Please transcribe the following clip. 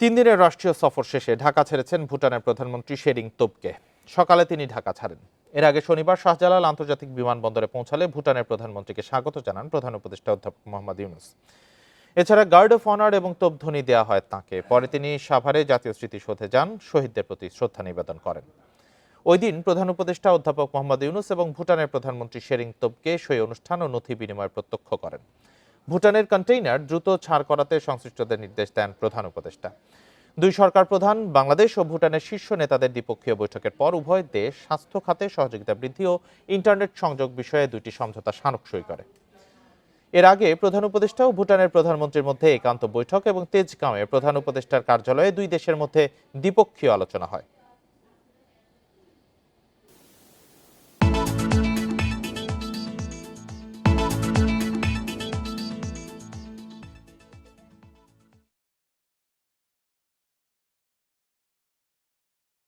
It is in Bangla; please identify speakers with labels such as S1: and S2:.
S1: তিন দিনের রাষ্ট্রীয় সফর শেষে ঢাকা ছেড়েছেন ভুটানের প্রধানমন্ত্রী শেরিং তোপকে। সকালে তিনি ঢাকা ছাড়েন। এর আগে শনিবার শাহজালাল আন্তর্জাতিক বিমানবন্দরে পৌঁছালে ভুটানের প্রধানমন্ত্রীকে স্বাগত জানান প্রধান উপদেষ্টা অধ্যাপক মোহাম্মদ ইউনুস। এছাড়া গার্ড অফ অনার এবং তোপধ্বনি দেওয়া হয় তাঁকে। পরে তিনি সাভারে জাতীয় স্মৃতিসৌধে যান, শহীদদের প্রতি শ্রদ্ধা নিবেদন করেন। ওই দিন প্রধান উপদেষ্টা অধ্যাপক মোহাম্মদ ইউনুস এবং ভুটানের প্রধানমন্ত্রী শেরিং তোপকে সেই অনুষ্ঠান ও নথি বিনিময় প্রত্যক্ষ করেন। ভুটানের কন্টেইনার দ্রুত ছাড় করাতে সংশ্লিষ্টদের নির্দেশ দেন প্রধান উপদেষ্টা। দুই সরকার প্রধান, বাংলাদেশ ও ভুটানের শীর্ষ নেতাদের দ্বিপক্ষীয় বৈঠকের পর উভয় দেশ স্বাস্থ্য খাতে সহযোগিতা বৃদ্ধি ও ইন্টারনেট সংযোগ বিষয়ে দুটি সমঝোতা স্মারক সই করে। এর আগে প্রধান উপদেষ্টা ও ভুটানের প্রধানমন্ত্রীর মধ্যে একান্ত বৈঠক এবং তেজগাঁওয়ে প্রধান উপদেষ্টার কার্যালয়ে দুই দেশের মধ্যে দ্বিপক্ষীয় আলোচনা হয়।